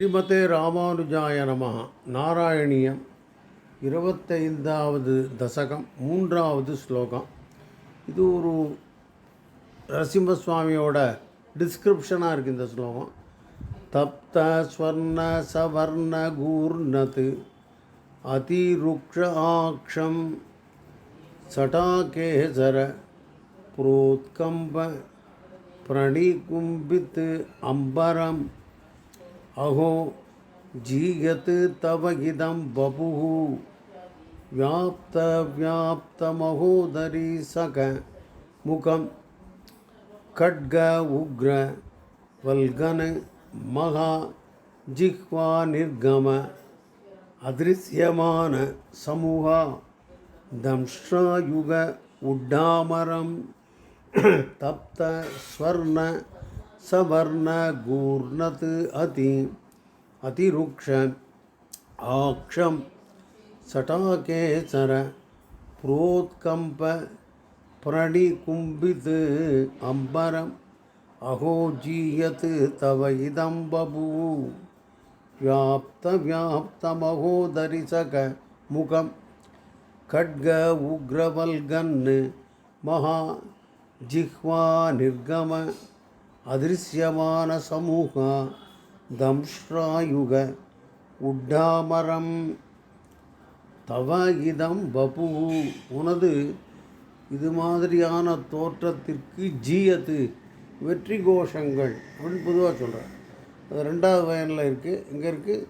ஸ்ரீமதே ராமானுஜாய நம நாராயணியம் இருபத்தைந்தாவது தசகம் மூன்றாவது ஸ்லோகம். இது ஒரு நரசிம்மசுவாமியோட டிஸ்கிரிப்ஷனாக இருக்குது இந்த ஸ்லோகம். தப்த ஸ்வர்ண சவர்ண கூர்ணது அதிருக்ஷ ஆக்ஷம் சடாகேசர புரோத்கம்ப பிரணிகும்பித்து அம்பரம் अहो, जीयत् तव इदं बपुः व्याप्तव्याप्तमहोदरी सख, मुखं खड्ग, उग्र, वल्गन, महा, जिह्वा, निर्गम, अदृश्यमान समूह, दंष्ट्रायुग उड्डामरम् तप्त, स्वर्ण सवर्ण गूर्णत् अति, अतिरुक्ष आक्षं सटाकेसर प्रोत्कम्प प्रणिकुम्बित अम्बरम् अहो जीयत् तव इदं बभूव व्याप्तव्याप्तमहोदरिसक मुखं खड्ग उग्रवल्गन् महा जिह्वा निर्गम। அதிர்சியமான சமூக தம்ஷ்ராயுக உட்டாமரம் தவ இதம் பபு உனது இது மாதிரியான தோற்றத்திற்கு ஜீயத்து வெற்றி கோஷங்கள் அப்படின்னு பொதுவாக சொல்கிறேன் அது ரெண்டாவது வயனில் இருக்குது இங்கே இருக்குது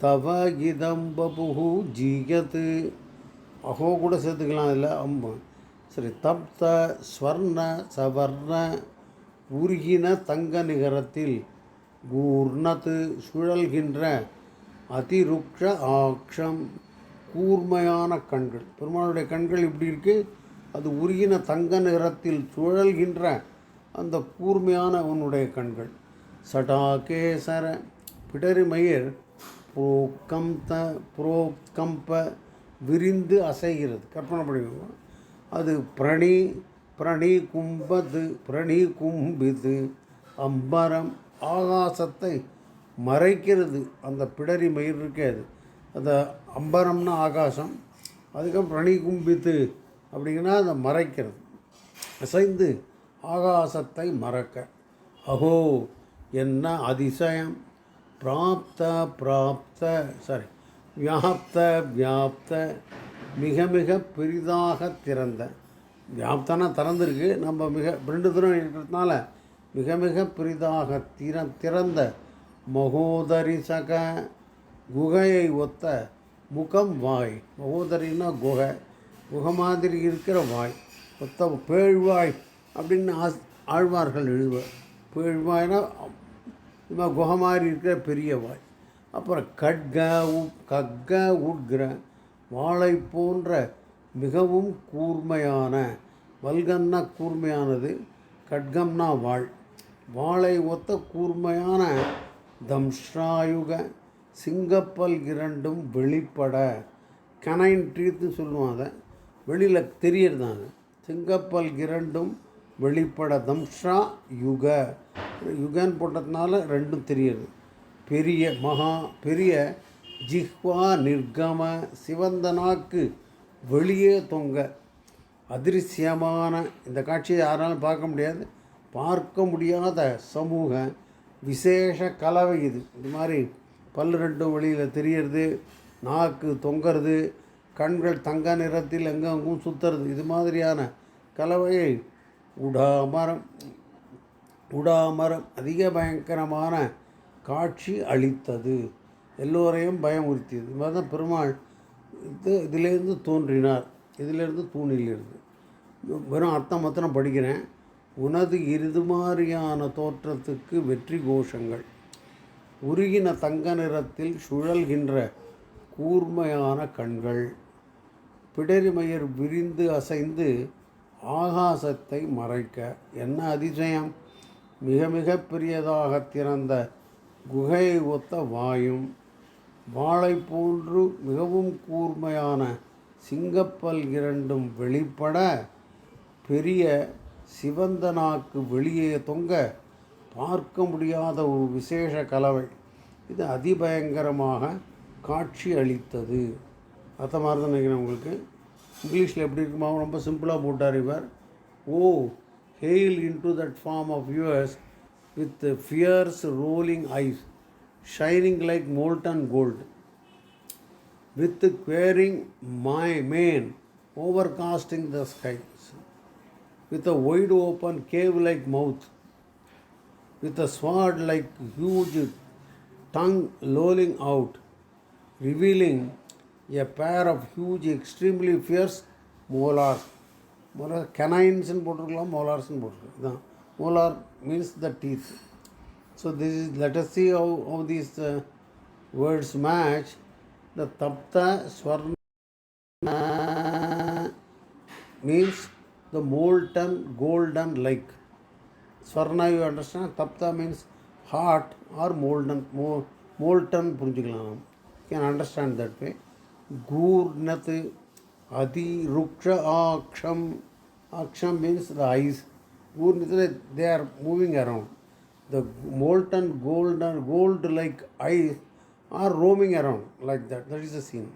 தவ இதம் பபு ஜீயத்து. அஹோ கூட சேர்த்துக்கலாம் இதில் அம்பம் சரி தப்த ஸ்வர்ண சவர்ண உருகின தங்க நிகரத்தில் கூர்ணத்து சுழல்கின்ற அதிருக்ஷ ஆக்ஷம். கூர்மையான கண்கள். பெருமாளுடைய கண்கள் இப்படி இருக்குது அது உருகின தங்க நிறத்தில் சுழல்கின்ற அந்த கூர்மையான உன்னுடைய கண்கள். சடாகேசர பிடரிமயிர் புரோக்கம்த புரோக்கம்ப விரிந்து அசைகிறது. கற்பனை பண்ணிக்கோங்க அது பிரணி பிரணி கும்பது பிரணி கும்பிது அம்பரம் ஆகாசத்தை மறைக்கிறது. அந்த பிடரி மயிர் இருக்கே அது. அந்த அம்பரம்னா ஆகாசம் அதுக்கப்புறம் பிரணி கும்பித்து அப்படிங்கன்னா அதை மறைக்கிறது. அசைந்து ஆகாசத்தை மறக்க. அஹோ என்ன அதிசயம். பிராப்த பிராப்த சாரி வியாப்த வியாப்த மிக மிக பெரிதாக திறந்த வியாப்தானா திறந்திருக்கு. நம்ம மிக ரெண்டு தூரம் இருக்கிறதுனால மிக மிக பெரிதாக திற திறந்த மகோதரிசக குகையை ஒத்த முகம் வாய். மகோதரின்னா குகை. குகை மாதிரி இருக்கிற வாய். ஒத்த பேழ்வாய் அப்படின்னு ஆஸ் ஆழ்வார்கள் எழுதுவார் பேழ்வாய்னா இவன் குகை மாதிரி இருக்கிற பெரிய வாய். அப்புறம் கட்க உ கக்க உட்கிற வாழை போன்ற மிகவும் கூர்மையான வல்கன்னா கூர்மையானது கட்கம்னா வாள். வாளை ஒத்த கூர்மையான தம்ஷ்ராயுக சிங்கப்பல் இரண்டும் வெளிப்பட. கனைன் ட்ரீத்து சொல்லுவோம் அதை. வெளியில் தெரியறதாங்க சிங்கப்பல் இரண்டும் வெளிப்பட தம்ஷா யுக யுகன்னு போட்டதுனால ரெண்டும் தெரியுது பெரிய மகா பெரிய ஜிஹ்வா நிர்கம சிவந்த நாக்கு. வெளியே தொங்க. அதிர்சியமான இந்த காட்சியை யாராலும் பார்க்க முடியாது. பார்க்க முடியாத சமூக விசேஷ கலவை இது. இது மாதிரி பல்லு ரெண்டும் வெளியில் தெரியறது நாக்கு தொங்கிறது கண்கள் தங்க நிறத்தில் எங்கெங்கும் சுற்றுறது இது மாதிரியான கலவையை உடாமரம் உடாமரம் அதிக பயங்கரமான காட்சி அளித்தது. எல்லோரையும் பயமுறுத்தியது. இது மாதிரி தான் பெருமாள் இது இதிலேருந்து தோன்றினார். இதிலேருந்து தூணிலிருந்து. வெறும் அர்த்தம் மத்தனம் படிக்கிறேன். உனது இருது மாதிரியான தோற்றத்துக்கு வெற்றி கோஷங்கள். உருகின தங்க நிறத்தில் சுழல்கின்ற கூர்மையான கண்கள். பிடரிமயர் விரிந்து அசைந்து ஆகாசத்தை மறைக்க. என்ன அதிசயம்? மிக மிக பெரியதாக திறந்த குகையை ஒத்த வாயும். வாளை போன்று மிகவும் கூர்மையான சிங்கப்பல் இரண்டும் வெளிப்பட பெரிய சிவந்த நாக்கு வெளியே தொங்க பார்க்க முடியாத ஒரு விசேஷ கலவை. இது அதிபயங்கரமாக காட்சி அளித்தது. அத்த மாதிரி தான் நினைக்கிறேன் உங்களுக்கு. இங்கிலீஷில் எப்படி இருக்குமா ரொம்ப சிம்பிளாக போட்டார் இவர். O hail into that form of yours with fierce rolling eyes shining like molten gold with quivering my mane over casting the skies with a wide open cave like mouth with a sword like huge tongue lolling out revealing a pair of huge extremely fierce molars. Molar கெனைன்ஸ்ன்னு போட்டிருக்கலாம் மோலார்ஸ்னு போட்டிருக்கலாம் இதான் molar means the teeth so this is let us see how how these words match the tapta swarna means the molten golden like swarna you understand tapta means hot or molten mo- molten புரிஞ்சுக்கலாம் நாம் can understand that way gurnat adi ruksha aksham aksham means the eyes gurnat they are moving around the molten golden gold like eyes are roaming around like that. That is the scene.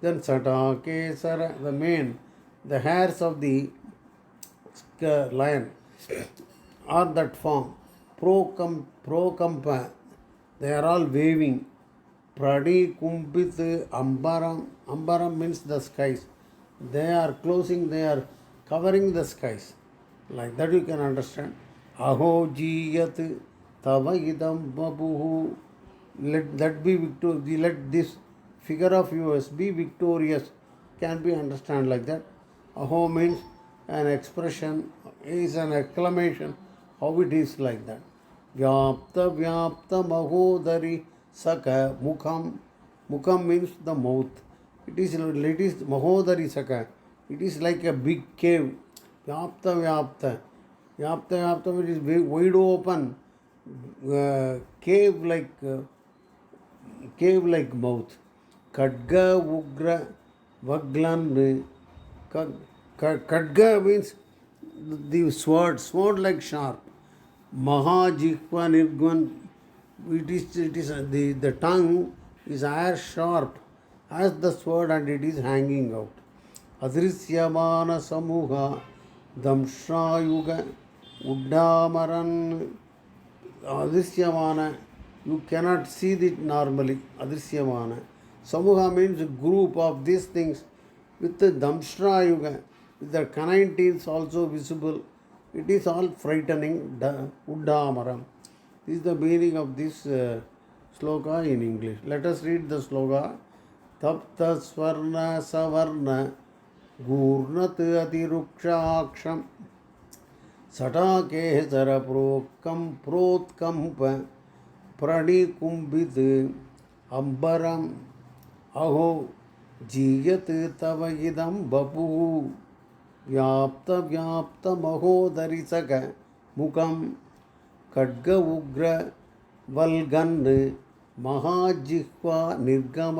Then Sata, Kesara, the mane, the hairs of the lion are that form. Procum, procumpa, they are all waving. Pradi kumpit ambaram, ambaram means the skies. They are closing, they are covering the skies. Like that you can understand. अहो जीयत तव इदम बबुहु let that be victor the let this figure of yours be victorious can be understand like that अहो means an expression is an exclamation how it is like that व्याप्त व्याप्त महोदरी सक मुखम मुखम means the mouth it is let is महोदरी सक it is like a big cave व्याप्त व्याप्त vyapta vyapta it is wide open uh, cave like uh, cave like mouth. Kadga Ugra Vaglan. Kadga means the sword, sword like sharp. Mahajikva Nirgwan, it is, it is the, the tongue is as sharp as the sword and it is hanging out. Adrisyamana Samuha தம்ஷாயுக உட்டாமரன் அதிர்ஷ்யமான you cannot see it normally அதிர்ஷ்யமான சமூகா means group of these things with தம்ஷ்ராயுக with the kind is also visible it is all frightening the உட்டாமரம் is the meaning of this shloka in English let us read the shloka தப்த ஸ்வர்ண சவர்ண the sloka tapta swarna savarna gurnat atirukshaksham सटाके sir प्रोक्कं प्रोत्कम्प प्रणिकुम्भित् अम्बरम् अहो जीयत् तव इदं बपुः व्याप्तव्याप्तमहोदरिसक मुखं खड्ग उग्र वल्गन् महाजिह्वा निर्गम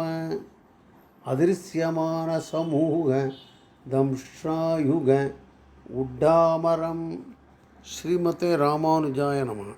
अदृश्यमानसमूह தம்ஷாயுக உட்டாமரம். ஸ்ரீமதே ராமானுஜாய நம.